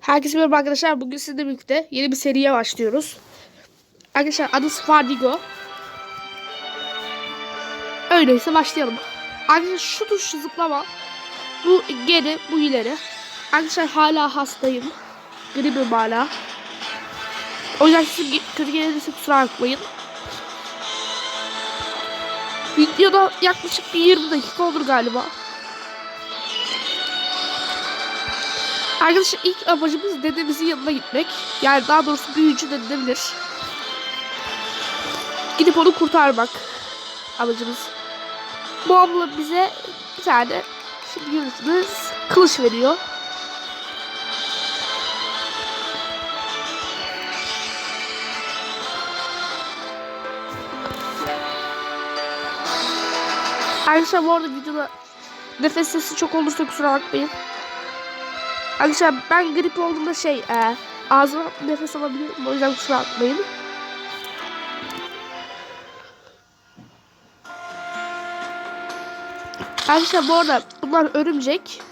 Herkese merhaba arkadaşlar. Bugün sizinle birlikte yeni bir seriye başlıyoruz. Arkadaşlar adı Fardigo. Öyleyse başlayalım. Arkadaşlar şu tuş zıplama. Bu geri, bu ileri. Arkadaşlar hala hastayım. Gripim hala. O yüzden size kötü gelirse kusura bakmayın. Videoda yaklaşık bir 20 dakika olur galiba. Arkadaşlar ilk amacımız dedemizin yanına gitmek. Yani daha doğrusu büyücü denilebilir. Gidip onu kurtarmak amacımız. Bu abla bize bir tane şimdi görürsünüz kılıç veriyor. Arkadaşlar bu arada videoda nefes sesi çok olursa kusura bakmayın. Arkadaşlar ben grip olduğumda şey e, ağzıma nefes alabiliyorum o yüzden kusura bakmayın. Arkadaşlar bu arada bunlar örümcek.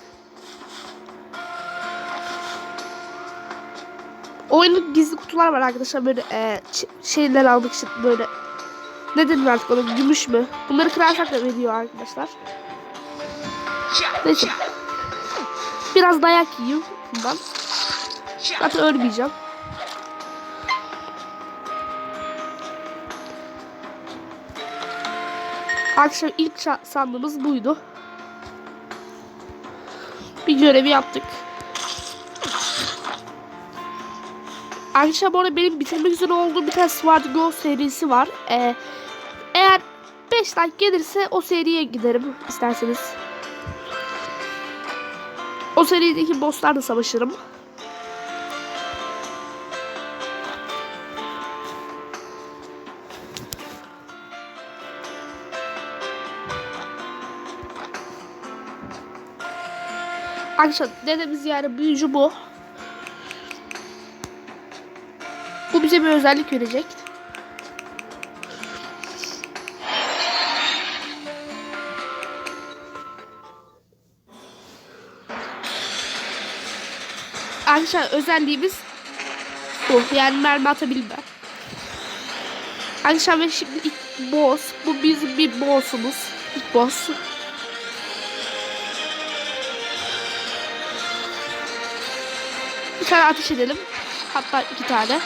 Oyunun gizli kutular var arkadaşlar böyle e, şeyler almak için böyle ne denir artık ona gümüş mü? Bunları kırarsak da veriyor arkadaşlar. Neyse. Biraz dayak yiyeyim bundan. Zaten ölmeyeceğim. Arkadaşlar ilk sandığımız buydu. Bir görevi yaptık. Bu arada benim bitirmek üzere olduğum bir tane Sword Go serisi var. Ee, eğer 5 like gelirse o seriye giderim isterseniz. O serideki bosslarla savaşırım. Arkadaşlar dedemiz yani büyücü bu. Bu bize bir özellik verecek. Arkadaşlar özelliğimiz bu. Yani mermi atabilme. Arkadaşlar ve şimdi ilk boss. Bu bizim bir boss'umuz. İlk boss. Bir tane ateş edelim. Hatta iki tane.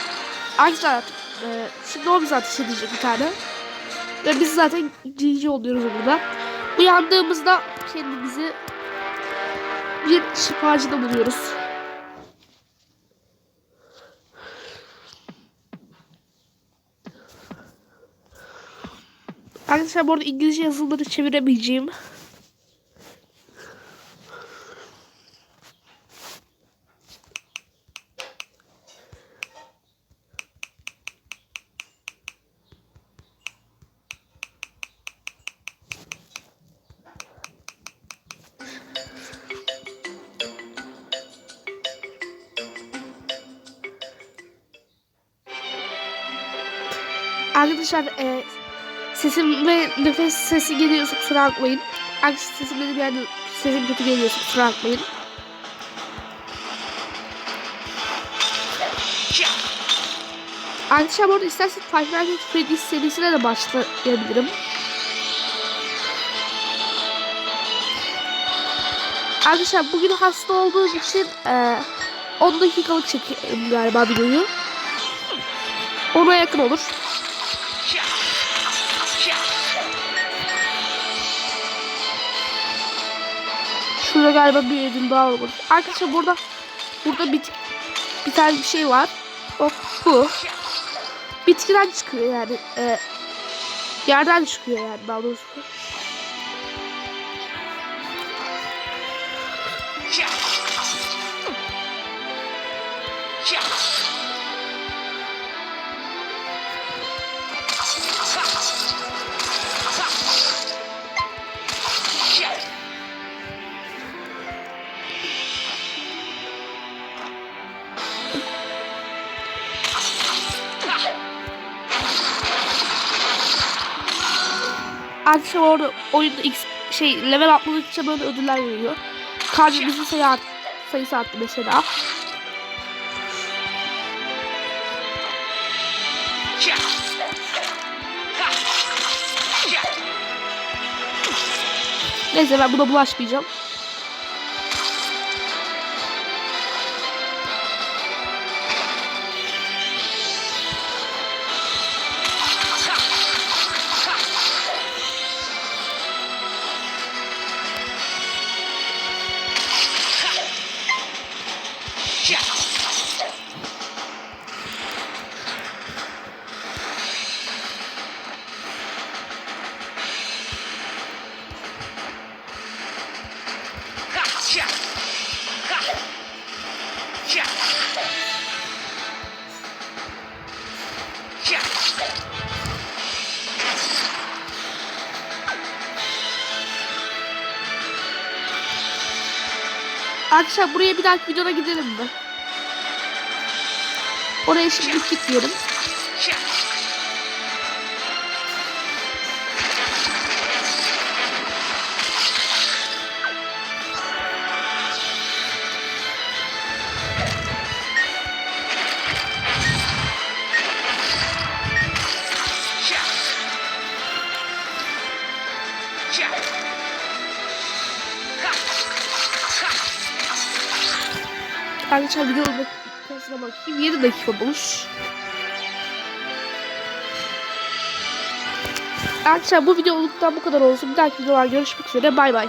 Arkadaşlar e, şimdi o bize ateş edecek bir tane. Ve biz zaten GG oluyoruz burada. Uyandığımızda kendimizi bir şifacıda buluyoruz. Arkadaşlar bu arada İngilizce yazıları çeviremeyeceğim. Arkadaşlar e, sesim ve nefes sesi geliyorsa kusura bakmayın. Arkadaşlar sesim benim yani sesim kötü geliyorsa kusura bakmayın. Bu arada isterseniz Five Nights at Freddy's serisine de başlayabilirim. Arkadaşlar bugün hasta olduğum için e, 10 dakikalık çekiyorum galiba videoyu. Ona yakın olur. Şurada galiba bir ödül daha olur. Arkadaşlar burada burada bir, bir tane bir şey var. O bu. Bitkiden çıkıyor yani. E, yerden çıkıyor yani daha doğrusu. Arkadaşlar orada oyunda x şey level atladıkça böyle ödüller veriyor. Kardeşimizin sayı sayısı arttı mesela. Neyse ben buna bulaşmayacağım. Arkadaşlar buraya bir dahaki videoda gidelim mi? Oraya şimdi gitmeyelim. Arkadaşlar videonun dakikasına bakayım. 7 dakika olmuş. Arkadaşlar bu videoluktan bu kadar olsun. Bir dahaki videolar görüşmek üzere. Bay bay.